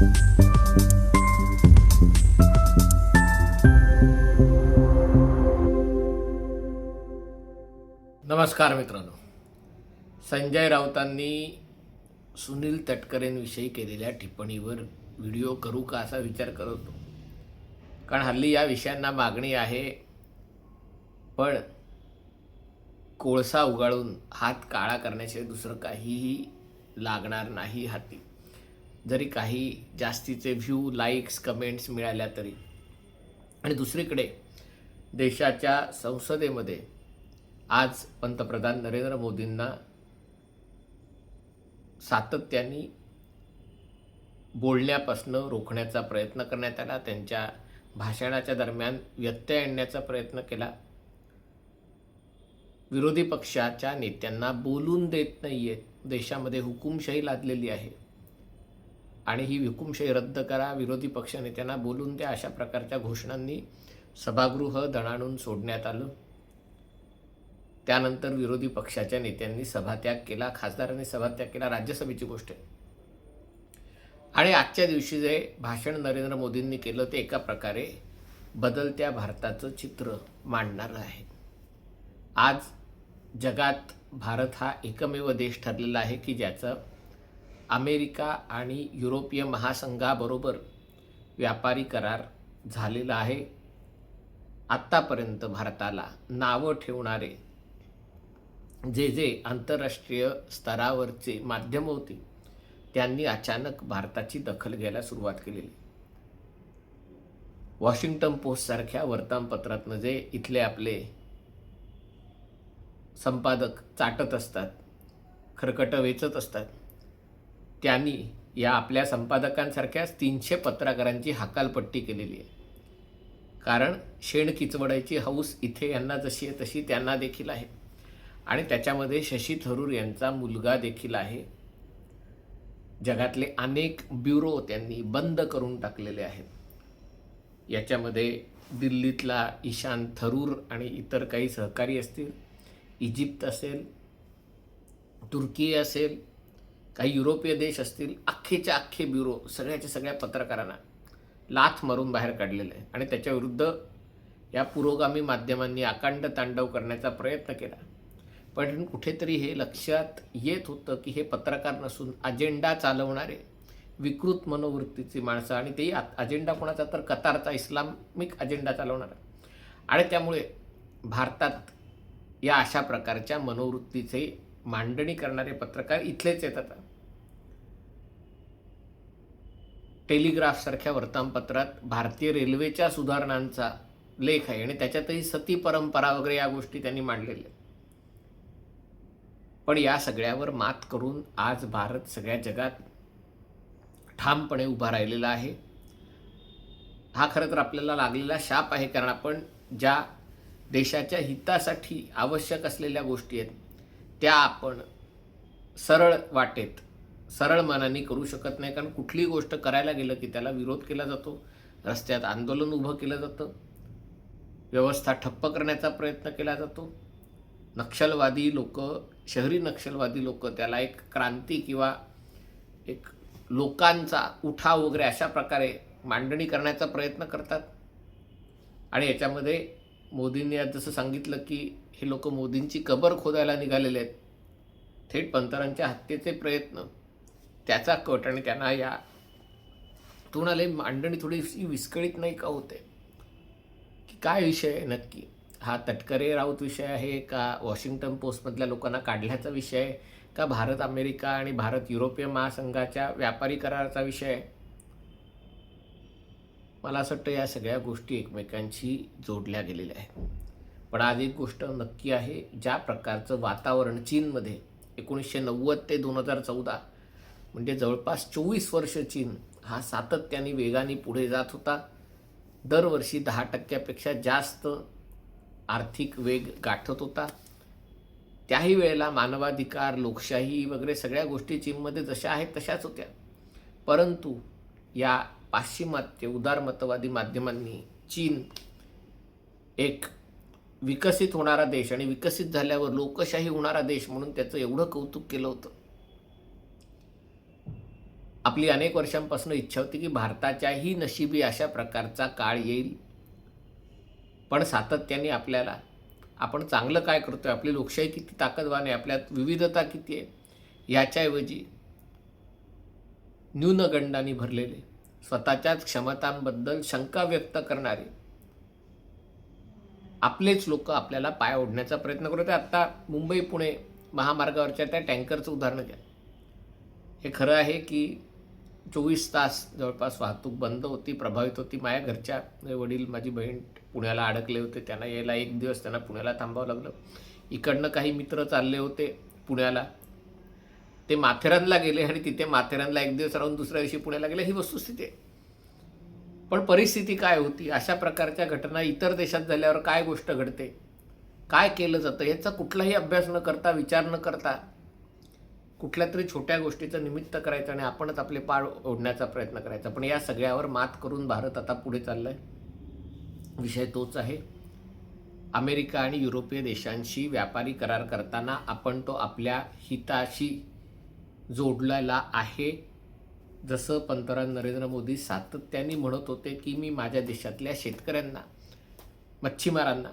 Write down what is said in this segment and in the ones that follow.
नमस्कार मित्रांनो. संजय राऊतांनी सुनील तटकरेंविषयी केलेल्या टिप्पणीवर व्हिडिओ करू का असा विचार करत होतो. कारण हल्ली या विषयांना मागणी आहे पण कोळसा उगाळून हात काळा करण्याशिवाय दुसरं काहीही लागणार नाही हाती. जरी काही जास्तीचे व्ह्यू लाईक्स कमेंट्स मिळाल्या तरी. आणि दुसरीकडे देशाच्या संसदेमध्ये आज पंतप्रधान नरेंद्र मोदींना सातत्याने बोलण्यापासनं रोखण्याचा प्रयत्न करण्यात आला. त्यांच्या भाषणाच्या दरम्यान व्यत्यय आणण्याचा प्रयत्न केला. विरोधी पक्षाच्या नेत्यांना बोलून देत नाही आहेत देशामध्ये हुकुमशाही लादलेली आहे. आणि ही हुकुमशाही रद्द करा विरोधी पक्षनेत्यांना बोलून त्या अशा प्रकारच्या घोषणांनी सभागृह दणाणून सोडण्यात आलं. त्यानंतर विरोधी पक्षाच्या नेत्यांनी सभात्याग केला खासदारांनी सभात्याग केला राज्यसभेची गोष्ट आहे. आणि आजच्या दिवशी जे भाषण नरेंद्र मोदींनी केलं ते एका प्रकारे बदलत्या भारताचं चित्र मांडणारं आहे. आज जगात भारत हा एकमेव देश ठरलेला आहे की ज्याचं अमेरिका आणि युरोपीय महासंघाबरोबर व्यापारी करार झालेला आहे. आत्तापर्यंत भारताला नावं ठेवणारे जे जे आंतरराष्ट्रीय स्तरावरचे माध्यम होती त्यांनी अचानक भारताची दखल घ्यायला सुरुवात केलेली. वॉशिंग्टन पोस्टसारख्या वर्तमानपत्रातनं जे इथले आपले संपादक चाटत असतात खरकटं वेचत असतात त्यांनी या आपल्या संपादकांसारख्याच तीनशे पत्रकारांची हकालपट्टी केलेली आहे. कारण शेण किचवडायची हौस इथे यांना जशी आहे तशी त्यांना देखील आहे. आणि त्याच्यामध्ये शशी थरूर यांचा मुलगा देखील आहे. जगातले अनेक ब्युरो त्यांनी बंद करून टाकलेले आहेत. याच्यामध्ये दिल्लीतला ईशान थरूर आणि इतर काही सहकारी असतील इजिप्त असेल तुर्की असेल काही युरोपीय देश असतील अख्खेच्या अख्खे ब्युरो सगळ्याच्या सगळ्या पत्रकारांना लाथ मारून बाहेर काढलेलं आहे. आणि त्याच्याविरुद्ध या पुरोगामी माध्यमांनी अकांड तांडव करण्याचा प्रयत्न केला. पण कुठेतरी हे लक्षात येत होतं की हे पत्रकार नसून अजेंडा चालवणारे विकृत मनोवृत्तीची माणसं आणि तेही अजेंडा कोणाचा तर कतारचा इस्लामिक अजेंडा चालवणारा. आणि त्यामुळे भारतात या अशा प्रकारच्या मनोवृत्तीचे मांडणी करणारे पत्रकार इथलेच येतात. टेलिग्राफसारख्या वर्तमानपत्रात भारतीय रेल्वेच्या सुधारणांचा लेख आहे आणि त्याच्यातही सती परंपरा वगैरे या गोष्टी त्यांनी मांडलेल्या आहेत. पण या सगळ्यावर मात करून आज भारत सगळ्या जगात ठामपणे उभा राहिलेला आहे. हा खरं तर आपल्याला लागलेला शाप आहे कारण आपण ज्या देशाच्या हितासाठी आवश्यक असलेल्या गोष्टी आहेत त्या आपण सरळ वाटेत सरळ मनाने करू शकत नाही कारण कुठलीही गोष्ट करायला गेलं की त्याला विरोध केला जातो रस्त्यात आंदोलन उभं केलं जातं व्यवस्था ठप्प करण्याचा प्रयत्न केला जातो. नक्षलवादी लोक शहरी नक्षलवादी लोक त्याला एक क्रांती किंवा एक लोकांचा उठाव वगैरे अशा प्रकारे मांडणी करण्याचा प्रयत्न करतात. आणि याच्यामध्ये मोदींनी आज जसं सांगितलं की हे लोक मोदींची कबर खोदायला निघालेले आहेत. थेट पंतरांच्या हत्येचे प्रयत्न त्याचा कट आणि त्यांना या तुणाला मांडणी थोडीशी विस्कळीत नाही का होते? की काय विषय आहे नक्की? हा तटकरे राऊत विषय आहे का? वॉशिंग्टन पोस्टमधल्या लोकांना काढल्याचा विषय आहे का? भारत अमेरिका आणि भारत युरोपीय महासंघाच्या व्यापारी कराराचा विषय आहे? मला असं वाटतं या सगळ्या गोष्टी एकमेकांशी जोडल्या गेलेल्या आहेत. पण आज एक गोष्ट नक्की आहे ज्या प्रकारचं वातावरण चीनमध्ये एकोणीसशे नव्वद ते दोन हजार चौदा म्हणजे जवळपास चोवीस वर्ष चीन हा सातत्याने वेगाने पुढे जात होता. दरवर्षी दहा टक्क्यापेक्षा जास्त आर्थिक वेग गाठत होता. त्याही वेळेला मानवाधिकार लोकशाही वगैरे सगळ्या गोष्टी चीनमध्ये जशा आहेत तशाच होत्या. परंतु या पाश्चिमात्य उदारमतवादी माध्यमांनी चीन एक विकसित होणारा देश आणि विकसित झाल्यावर लोकशाही होणारा देश म्हणून त्याचं एवढं कौतुक केलं होतं. आपली अनेक वर्षांपासून इच्छा होती की भारताच्याही नशिबी अशा प्रकारचा काळ येईल. पण सातत्याने आपल्याला आपण चांगलं काय करतो आहे आपली लोकशाही किती ताकदवान आहे आपल्यात विविधता किती आहे याच्याऐवजी न्यूनगंडाने भरलेले स्वतःच्याच क्षमतांबद्दल शंका व्यक्त करणारे आपलेच लोक आपल्याला पाय ओढण्याचा प्रयत्न करत आहे आत्ता मुंबई पुणे महामार्गावरच्या त्या टँकरचं उदाहरण घ्या. हे खरं आहे की चोवीस तास जवळपास वाहतूक बंद होती प्रभावित होती. माझ्या घरच्या माझे वडील माझी बहीण पुण्याला अडकले होते. त्यांना यायला एक दिवस त्यांना पुण्याला थांबावं लागलं. इकडनं काही मित्र चालले होते पुण्याला. ते माथेरानला गेले आणि तिथे माथेरानला एक दिवस राहून दुसऱ्या दिवशी पुण्याला गेले. ही वस्तुस्थिती आहे. पण परिस्थिती काय होती? अशा प्रकारच्या घटना इतर देशात झाल्यावर काय गोष्ट घडते? काय केलं जातं? याचा कुठलाही अभ्यास न करता विचार न करता कुठल्या तरी छोट्या गोष्टीचं निमित्त करायचं आणि आपणच आपले पाळ ओढण्याचा प्रयत्न करायचा. पण या सगळ्यावर मात करून भारत आता पुढे चाललाय. विषय तोच आहे. अमेरिका आणि युरोपीय देशांशी व्यापारी करार करताना आपण तो आपल्या हिताशी जोडलेला आहे. जसं पंतप्रधान नरेंद्र मोदी सातत्याने म्हणत होते की मी माझ्या देशातल्या शेतकऱ्यांना मच्छीमारांना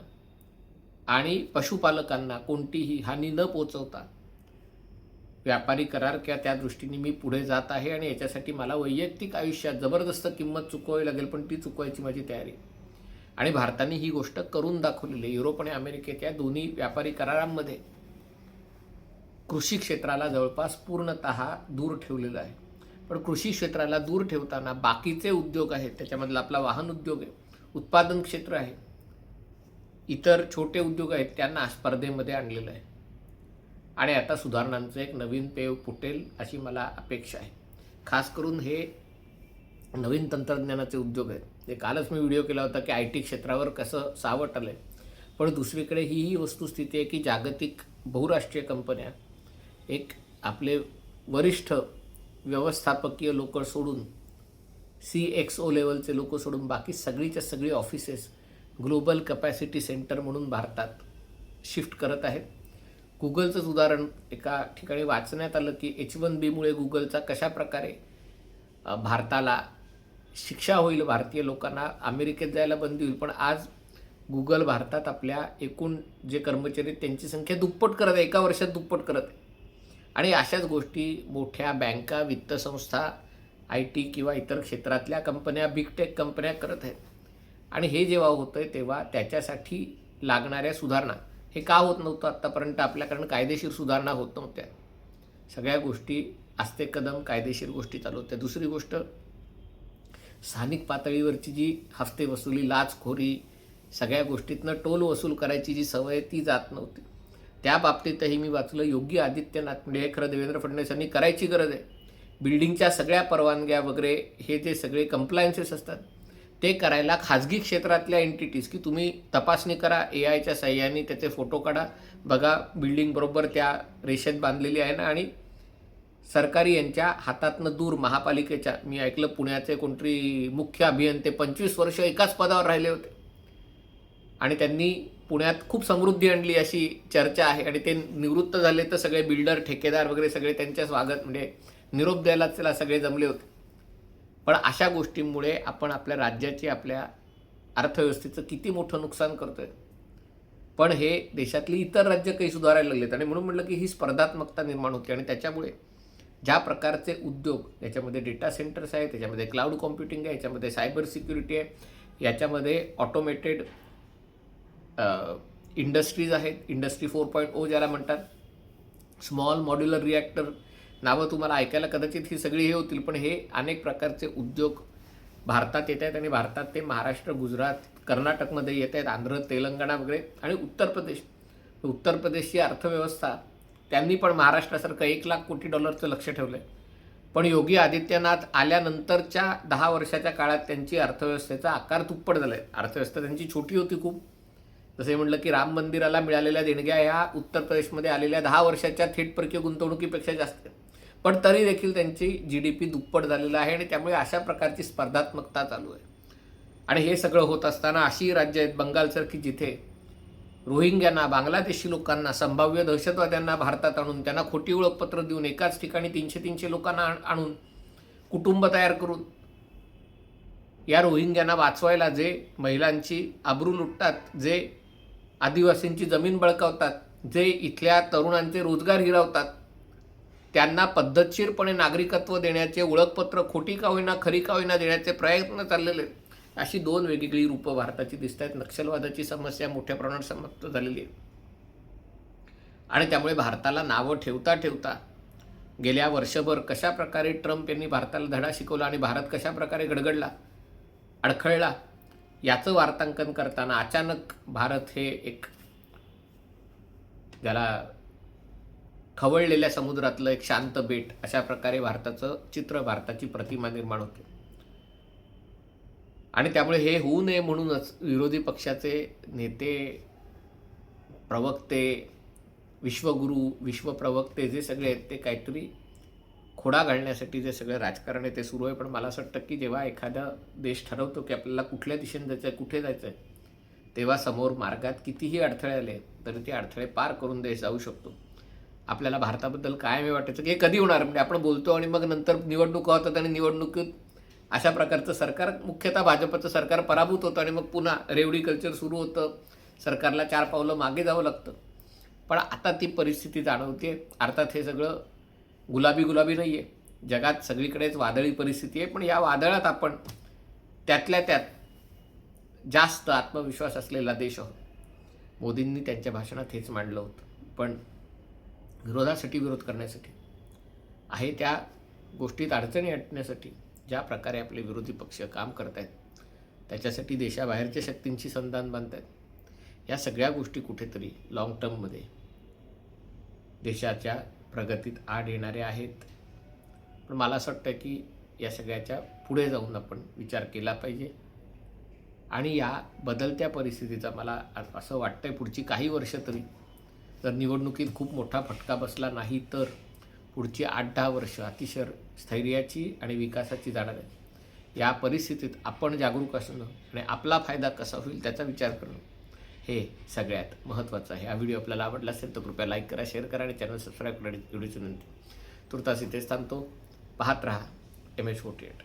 आणि पशुपालकांना कोणतीही हानी न पोचवता व्यापारी करार किंवा त्या दृष्टीने मी पुढे जात आहे आणि याच्यासाठी मला वैयक्तिक आयुष्यात जबरदस्त किंमत चुकवावी लागेल पण ती चुकवायची माझी तयारी. आणि भारताने ही गोष्ट करून दाखवलेली आहे. युरोप आणि अमेरिकेत या दोन्ही व्यापारी करारांमध्ये कृषी क्षेत्राला जवळपास पूर्णत दूर ठेवलेलं आहे. पण कृषी क्षेत्राला दूर ठेवताना बाकीचे उद्योग आहेत त्याच्यामधला आपला वाहन उद्योग आहे उत्पादन क्षेत्र आहे इतर छोटे उद्योग आहेत त्यांना स्पर्धेमध्ये आणलेलं आहे. आणि आता सुधारणांचं एक नवीन पेव फुटेल अशी मला अपेक्षा आहे. खास करून हे नवीन तंत्रज्ञानाचे उद्योग आहेत. जे कालच मी व्हिडिओ केला होता की आय टी क्षेत्रावर कसं सावट आलं आहे पण दुसरीकडे ही ही वस्तुस्थिती आहे की जागतिक बहुराष्ट्रीय कंपन्या एक आपले वरिष्ठ व्यवस्थापकीय लोक सोडून सी एक्स ओ लेवलचे लोक सोडून बाकी सगळीच्या सगळी ऑफिसेस ग्लोबल कपॅसिटी सेंटर म्हणून भारतात शिफ्ट करत आहेत. गुगलचंच उदाहरण एका ठिकाणी वाचण्यात आलं की एच वन बीमुळे गुगलचा कशा प्रकारे भारताला शिक्षा होईल भारतीय लोकांना अमेरिकेत जायला बंदी होईल. पण आज गुगल भारतात आपल्या एकूण जे कर्मचारी आहेत त्यांची संख्या दुप्पट करत आहे एका वर्षात दुप्पट करत आहे. आणि अशाच गोष्टी मोठ्या बँका वित्त संस्था आय टी किंवा इतर क्षेत्रातल्या कंपन्या बिग टेक कंपन्या करत आहेत. आणि हे जेव्हा होतं आहे तेव्हा त्याच्यासाठी लागणाऱ्या सुधारणा हे का होत नव्हतं आत्तापर्यंत? आपल्याकडनं कायदेशीर सुधारणा होत नव्हत्या. सगळ्या गोष्टी आस्ते कदम कायदेशीर गोष्टी चालू होत्या. दुसरी गोष्ट स्थानिक पातळीवरची जी हफ्ते वसुली लाचखोरी सगळ्या गोष्टीतनं टोल वसूल करायची जी सवय ती जात नव्हती. त्या बाबतीतही मी वाचलं योगी आदित्यनाथ म्हणजे हे खरं देवेंद्र फडणवीस यांनी करायची गरज आहे. बिल्डिंगच्या सगळ्या परवानग्या वगैरे हे जे सगळे कम्प्लायन्सेस असतात ते करायला खाजगी क्षेत्रातल्या एंटिटीज की तुम्ही तपासणी करा ए आयच्या सहाय्याने त्याचे फोटो काढा. बघा बिल्डिंग बरोबर त्या रेषेत बांधलेली आहे ना. आणि सरकारी यांच्या हातातनं दूर महापालिकेच्या मी ऐकलं पुण्याचे कोणतरी मुख्य अभियंते पंचवीस वर्ष एकाच पदावर राहिले होते. आणि त्यांनी पुण्यात खूप समृद्धी आणली अशी चर्चा आहे. आणि ते निवृत्त झाले तर सगळे बिल्डर ठेकेदार वगैरे सगळे त्यांच्या स्वागत म्हणजे निरोप द्यायला त्याला सगळे जमले होते. पण अशा गोष्टींमुळे आपण आपल्या राज्याची आपल्या अर्थव्यवस्थेचं किती मोठं नुकसान करतो आहे पण हे देशातली इतर राज्य काही सुधारायला लागलेत आणि म्हणून म्हटलं की ही स्पर्धात्मकता निर्माण होते आणि त्याच्यामुळे ज्या प्रकारचे उद्योग याच्यामध्ये डेटा सेंटर्स आहे त्याच्यामध्ये क्लाउड कॉम्प्युटिंग आहे याच्यामध्ये सायबर सिक्युरिटी आहे याच्यामध्ये ऑटोमेटेड इंडस्ट्रीज आहेत. इंडस्ट्री फोर पॉईंट ओ ज्याला म्हणतात. स्मॉल मॉड्युलर रिॲक्टर नावं तुम्हाला ऐकायला कदाचित ही सगळी हे होतील पण हे अनेक प्रकारचे उद्योग भारतात येत आहेत आणि भारतात ते महाराष्ट्र गुजरात कर्नाटकमध्ये येत आहेत आंध्र तेलंगणा वगैरे आणि उत्तर प्रदेश. उत्तर प्रदेशची अर्थव्यवस्था त्यांनी पण महाराष्ट्रासारखं एक लाख कोटी डॉलरचं लक्ष ठेवलं आहे पण योगी आदित्यनाथ आल्यानंतरच्या दहा वर्षाच्या काळात त्यांची अर्थव्यवस्थेचा आकार दुप्पट झाला आहे अर्थव्यवस्था त्यांची छोटी होती खूप. जसे म्हटलं की राम मंदिराला मिळालेल्या देणग्या ह्या उत्तर प्रदेशमध्ये आलेल्या दहा वर्षाच्या थेट परकीय गुंतवणुकीपेक्षा जास्त आहेत. पण तरी देखील त्यांची जी डी पी दुप्पट झालेलं आहे आणि त्यामुळे अशा प्रकारची स्पर्धात्मकता चालू आहे. आणि हे सगळं होत असताना अशी राज्य आहेत बंगालसारखी जिथे रोहिंग्यांना बांगलादेशी लोकांना संभाव्य दहशतवाद्यांना भारतात आणून त्यांना खोटी ओळखपत्र देऊन एकाच ठिकाणी तीनशे तीनशे लोकांना आण- आणून कुटुंब तयार करून या रोहिंग्यांना वाचवायला जे महिलांची आबरू लुटतात जे आदिवासींची जमीन बळकावतात जे इथल्या तरुणांचे रोजगार हिरावतात त्यांना पद्धतशीरपणे नागरिकत्व देण्याचे ओळखपत्र खोटी का होईना खरी का होईना देण्याचे प्रयत्न चाललेले आहेत. अशी दोन वेगवेगळी रूपं भारताची दिसत आहेत नक्षलवादाची समस्या मोठ्या प्रमाणात समाप्त झालेली आहे आणि त्यामुळे भारताला नावं ठेवता ठेवता गेल्या वर्षभर कशा प्रकारे ट्रम्प यांनी भारताला धडा शिकवला आणि भारत कशा प्रकारे गडगडला अडखळला याचं वार्तांकन करताना अचानक भारत हे एक ज्याला खवळलेल्या समुद्रातलं एक शांत बेट अशा प्रकारे भारताचं चित्र भारताची प्रतिमा निर्माण होते. आणि त्यामुळे हे होऊ नये म्हणूनच विरोधी पक्षाचे नेते प्रवक्ते विश्वगुरू विश्वप्रवक्ते जे सगळे आहेत ते काहीतरी खोडा घालण्यासाठी जे सगळं राजकारण आहे ते सुरू आहे. पण मला असं वाटतं की जेव्हा एखादा देश ठरवतो की आपल्याला कुठल्या दिशेने जायचं आहे कुठे जायचं आहे तेव्हा समोर मार्गात कितीही अडथळे आले तरी ते अडथळे पार करून देश जाऊ शकतो. आपल्याला भारताबद्दल काय मी वाटायचं? की हे कधी होणार? म्हणजे आपण बोलतो आणि मग नंतर निवडणुका होतात आणि निवडणुकीत अशा प्रकारचं सरकार मुख्यतः भाजपचं सरकार पराभूत होतं आणि मग पुन्हा रेवडी कल्चर सुरू होतं. सरकारला चार पावलं मागे जावं लागतं. पण आता ती परिस्थिती जाणवते अर्थात हे सगळं गुलाबी गुलाबी नाही आहे जगात सगळीकडेच वादळी परिस्थिती आहे. पण या वादळात आपण त्यातल्या त्यात जास्त आत्मविश्वास असलेला देश आहोत. मोदींनी त्यांच्या भाषणात हेच मांडलं होतं. पण विरोधासाठी विरोध करण्यासाठी. आहे त्या गोष्टीत अडचणी आणण्यासाठी ज्या प्रकारे आपले विरोधी पक्ष काम करत आहेत त्याच्यासाठी देशाबाहेरच्या शक्तींची संधान बांधत आहेत या सगळ्या गोष्टी कुठेतरी लाँग टर्ममध्ये देशाच्या प्रगतीत आड येणाऱ्या आहेत. पण मला असं वाटतं की या सगळ्याच्या पुढे जाऊन आपण विचार केला पाहिजे. आणि या बदलत्या परिस्थितीचा मला असं वाटतं आहे पुढची काही वर्ष तरी जर निवडणुकीत खूप मोठा फटका बसला नाही तर पुढची आठ दहा वर्ष अतिशय स्थैर्याची आणि विकासाची जाणार आहे या परिस्थितीत आपण जागरूक असणं आणि आपला फायदा कसा होईल त्याचा विचार करणं हे सगळ्यात महत्त्वाचं आहे. हा व्हिडिओ आपल्याला आवडला असेल तर कृपया लाईक करा शेअर करा आणि चॅनल सबस्क्राईब करण्याची एवढीच विनंती. तुर्तास इथेच थांबतो. पाहत राहा एम एच फोर्टी एट.